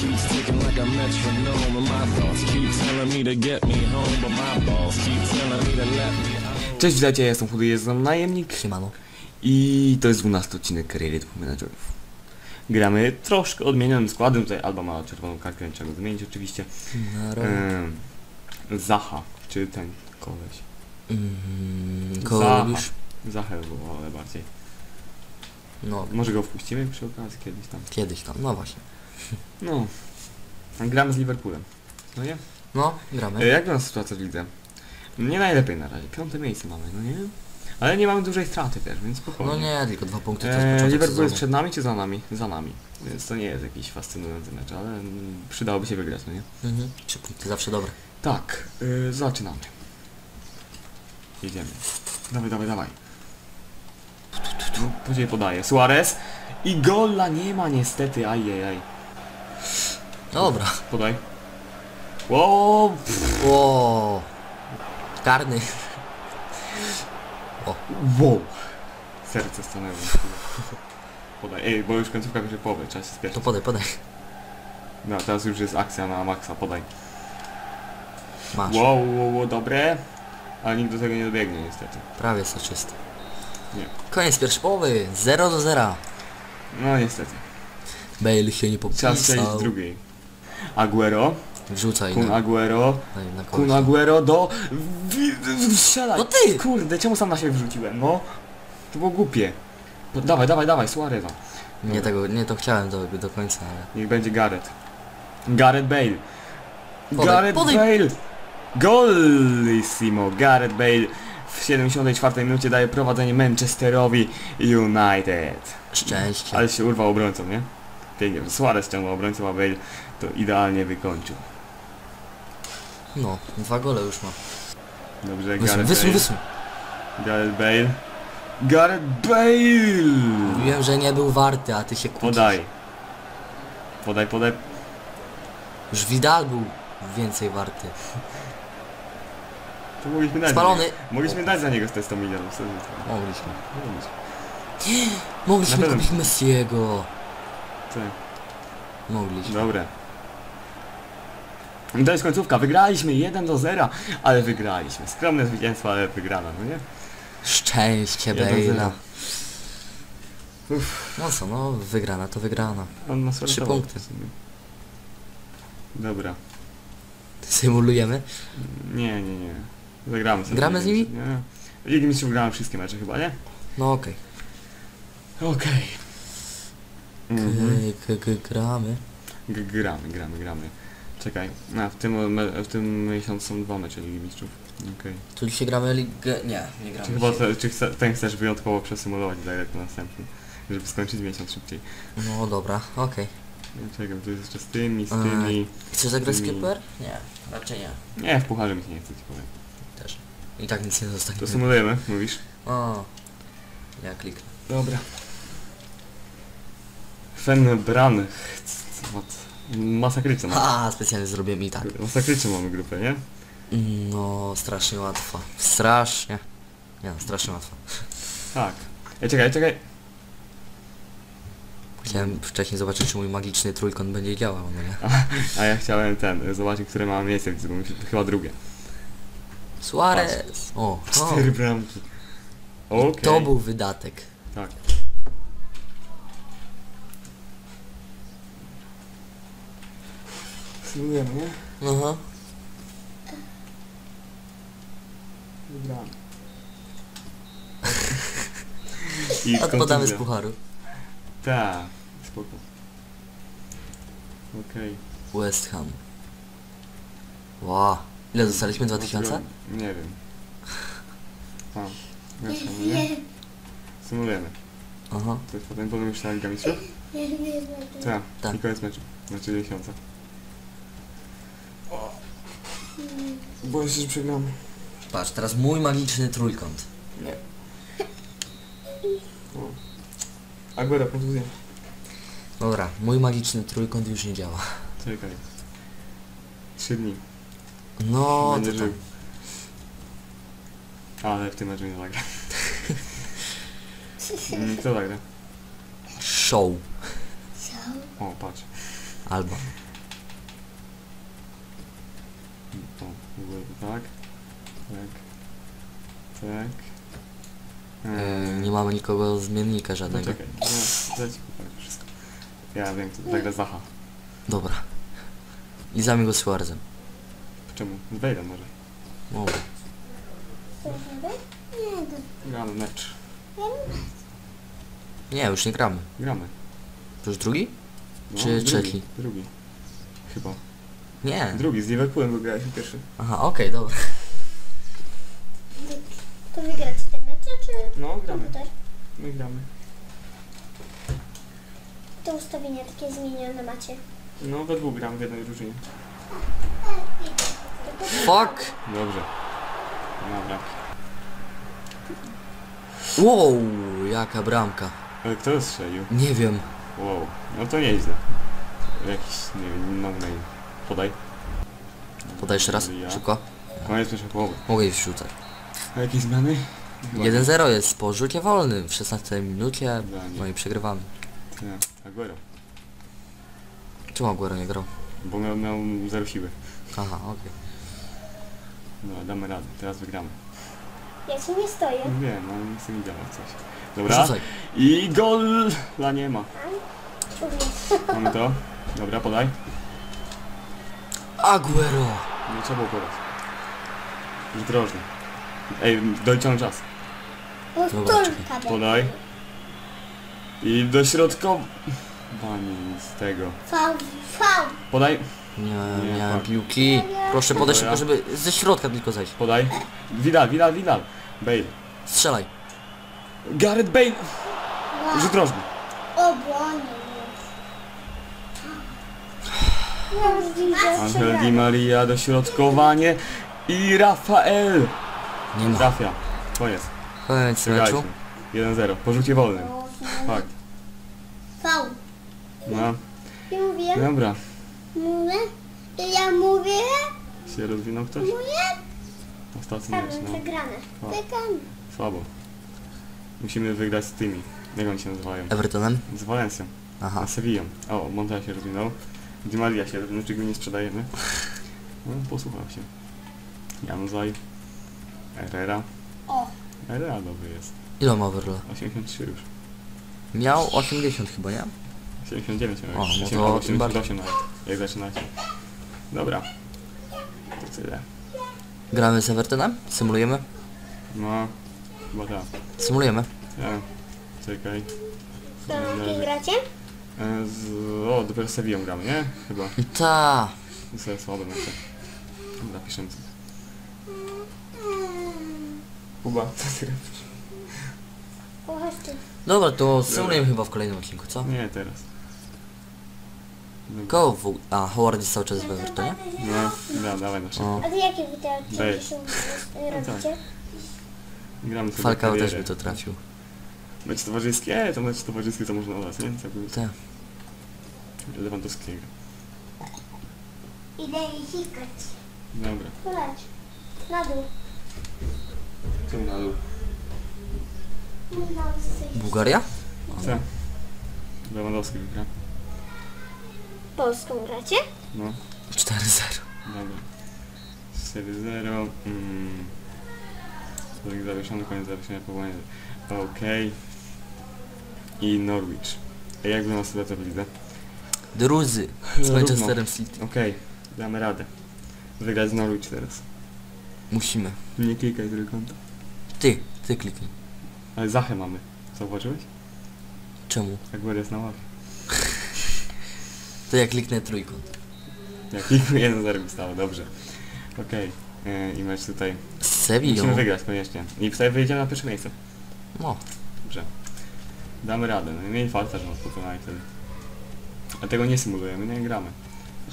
keeps ticking like a metronome, and my thoughts keep telling me to get me home, but my balls keep telling me to let me out. Cześć, witajcie, ja jestem Chudy, jestem najemnik Siemano. i to jest 12 odcinek kariery dwóch menadżerów. Gramy troszkę odmienionym składem, tutaj Alba ma czerwoną kartkę, trzeba go zmienić oczywiście. Zacha, czy ten koleś. Mm, Zaha. Zachę było, ale bardziej. No, Może go wpuścimy przy okazji kiedyś tam. kiedyś tam, no właśnie. No. Gramy z Liverpoolem. No nie? No, E, gramy. Jak nas sytuacja w lidze? Nie najlepiej na razie, piąte miejsce mamy, no nie? Ale nie mamy dużej straty też, więc spokojnie. No nie, tylko dwa punkty to jest Eee, Liverpool jest przed nami czy za nami? Za nami. Więc to nie jest jakiś fascynujący mecz, ale mm, przydałoby się wygrać, no nie? Mhm. Trzy punkty zawsze dobre. Tak, yy, zaczynamy. Jedziemy. Dawaj, dawaj, dawaj. No, Później podaje. Suarez. I gola nie ma niestety, ajajaj. Dobra. Podaj. Wow, O, Karny. O, wow. Serce stanęło. Podaj. Ej, bo już końcówka pierwszej połowy, trzeba się to spieszyć. podaj, podaj. No, teraz już jest akcja na maksa, podaj. Masz. Wow, wow, wow, dobre. Ale nikt do tego nie dobiegnie niestety. Prawie soczysty. Nie. Koniec pierwszej połowy. 0 do 0. No niestety. Bale się nie Trzeba strzelić popisał. drugiej. Aguero. Wrzucaj Kun Aguero. na, na Kun. Aguero do... Strzelaj! No ty! Kurde, czemu sam na siebie wrzuciłem, no? To było głupie. No, dawaj, dawaj, dawaj, Suareza. Nie tego, nie to chciałem do, do końca, ale... Niech będzie Gareth. Gareth Bale. Podaj, Gareth podaj. Bale! Golissimo! Gareth Bale w 74 minucie daje prowadzenie Manchesterowi United. Szczęście. Ale się urwał obrońcą, nie? Pięknie. Suarez ściągnął obrońcą, a Bale to idealnie wykończył. No, dwa gole już ma. Dobrze, Wysuń, Gareth wysuń, Bale. wysuń. Gareth Bale. Gareth Bale! Mówiłem, że nie był warty, a ty się kłócisz. Podaj. Podaj, podaj. Już Vidal był więcej warty. To mogliśmy dać Spalony. Za niego. Mogliśmy dać za niego z te 100 milionów. Mogliśmy. Mogliśmy. Mogliśmy kupić Messiego. Tak. Mogliśmy. Dobre. I to jest końcówka. Wygraliśmy 1 do 0, ale wygraliśmy. Skromne zwycięstwo, ale wygrana, no nie? Szczęście Bale'a. zero. No co, no wygrana to wygrana. On ma Trzy sortował punkty. Dobra. Symulujemy. Nie, nie, nie. Zagramy sobie. Gramy z nimi? Nie. Ligi Mistrzów gramy wszystkie mecze chyba, nie? No okej. Okej. Mhm. Gramy. Gramy, gramy, gramy. Czekaj, a w tym, me- w tym miesiącu są dwa mecze Ligi Mistrzów. Okej. Tu dzisiaj gramy ligę... Nie, nie gramy Czy chyba dzisiaj. te, czy chce, ten chcesz wyjątkowo przesymulować direct na następny, żeby skończyć miesiąc szybciej. No dobra, okej. Nie, czekaj, to jest jeszcze z tymi, z Eee. tymi. Chcesz zagrać z Kipper? Nie, raczej nie. Nie, w pucharze mi się nie chce ci powiem. Też. I tak nic nie zostanie. To symulujemy, mówisz? O, ja kliknę. Dobra. Fen Bran. Masakryczne mamy. A, specjalnie zrobiłem i tak. Masakryczne mamy grupę, nie? No, strasznie łatwo. Strasznie. Nie no, strasznie łatwo. Tak. Ej, czekaj, czekaj. Chciałem wcześniej zobaczyć, czy mój magiczny trójkąt będzie działał, no nie? A ja chciałem ten, zobaczyć, które ma miejsce, bo się chyba drugie. Suarez! O, o. Cztery bramki. Okej. To był wydatek. Tak. Filmujemy, nie? Aha. Wygrałem. I Odpadamy z pucharu. Tak, spoko. Okej. West Ham. Wow. Ile dostaliśmy? 2000? Nie wiem. Tam. West Ham, nie? Symulujemy. Aha. To jest potem potem już na Liga Mistrzów? Tak. Tak. I koniec meczu. Znaczy 10. Bo jeszcze że przegramy. Patrz, teraz mój magiczny trójkąt. Nie. Aguera, kontuzja. Dobra, mój magiczny trójkąt już nie działa. Czekaj. Trzy dni. No, Będę to tam. Ale w tym meczu nie zagra. Mm, Kto? Show. O, patrz. Albo. Ogóle to tak. Tak. Tak. Yy, nie mamy nikogo zmiennika żadnego. Czekaj, no, daj ci pokażę wszystko. Ja wiem, to zagra Zacha. Dobra. I zamień go Suarezem. Czemu? Z Bale'em może. To Gramy mecz. Nie, już nie gramy. Gramy. To już drugi? No, Czy drugi, trzeci? Drugi. Chyba. Nie. Drugi, z Liverpoolem wygrałeś pierwszy. Aha, okej, dobra. To wygracie te mecze, czy No, gramy. komputer? My gramy. To ustawienia takie zmienione macie. No, we dwóch gramy w jednej drużynie. Fuck! Dobrze. Dobra. Wow, jaka bramka. Ale kto strzelił? Nie wiem. Wow. No to nieźle. Jakiś, nie wiem, no name. Podaj. Podaj jeszcze raz, Ja. szybko. Koniec pierwszej połowy. Mogę ich wrzucać. A jakie zmiany? 1-0 jest po rzucie wolnym w 16 minucie, no i przegrywamy. Tak, Aguero. Czemu Aguero nie grał? Bo miał, miał zero siły. Aha, okej. No, damy radę. Teraz wygramy. Ja ci nie stoję. No wiem, no nie chcę mi dawać coś. Dobra. Rzucaj. I gol! Dla nie ma. Mamy to. Dobra, podaj. Aguero! Nie trzeba było podać. Już drożny. Ej, doliczony czas. Powtórka będzie. Podaj. I do środkow... Bani z tego. Fał, fał. Podaj. Nie, Nie, nie, fuck. piłki. Proszę podejść Dobra. szybko, żeby ze środka tylko zejść. Podaj. Vidal, Vidal, Vidal. Bale. Strzelaj. Gareth Bale. Rzut rożny Ja już widzę. Angel Di Maria, dośrodkowanie. I Rafael. Nie ma. Trafia. Koniec. Koniec meczu. Przegraliśmy. 1-0. Po rzucie wolnym. Fakt. Fał. No. Ja mówię, Dobra. mówię. Ja mówię. Się rozwinął ktoś? Mówię. Ostatni mecz, no. przegrane. Słabo. Musimy wygrać z tymi. Jak oni się nazywają? Evertonem? Z Valencją. Aha. A Sevillą. O, Monta się rozwinął. Di Maria się rozwinął, czy go nie sprzedajemy? No, posłuchał się. Janzaj. Herrera. O. Herrera dobry jest. Ile ma overla? 83 już. Miał 80 chyba, nie? 79 miał. O, no już. to 80, tym bardziej. 88 nawet. Jak zaczynacie. Dobra. To tyle. Gramy z Evertonem? Symulujemy? No. Chyba tak. Symulujemy. Ja. Czekaj. Z kim gracie? E, Z... O, dopiero z Sevillą gramy, nie? Chyba. Ta. I sobie słabe mecze. Dobra, piszemy coś. Kuba, co ty robisz? Dobra, to symulujemy chyba w kolejnym odcinku, co? Nie, teraz. Kogo w... A, Howard jest cały czas w Evertonie? No, da, dawaj na szybko. A ty jakie wy te odcinki Weź. są No robicie? Gramy sobie Falcao karierę. też by to trafił. Mecz towarzyski? E, to mecz towarzyski to można dać, nie? Całkowicie. Tak. Lewandowskiego. Idę je sikać. Dobra. Poleć. Na dół. Co na dół? Bułgaria? Co? Lewandowski wygra. Polską gracie? No, 4-0. dobra. 4-0. Mm. Stolik zawieszony, koniec zawieszenia, powołanie. Okej. I Norwich. A jak wygląda sytuacja w lidze? Druzy z. Manchesterem City. Okej, damy radę. Wygrać z Norwich teraz. Musimy. Nie klikaj trójkąta. Ty, ty kliknij. Ale Zachę mamy. Zauważyłeś? Czemu? Aguero jest na ławie. To ja kliknę trójkąt. Jak kliknę 1-0 wystało, dobrze. Okej. e, I mecz tutaj. Z Sevillą? Musimy wygrać koniecznie. I wtedy wyjedziemy na pierwsze miejsce. No. Dobrze. Damy radę. No i mieli farta, że nas pokonali wtedy. A tego nie symulujemy, nie gramy.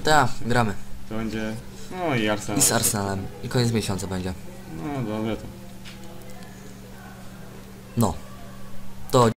Tak, gramy. To będzie... No i Arsenal. I z Arsenalem. I koniec miesiąca będzie. No dobrze to. No.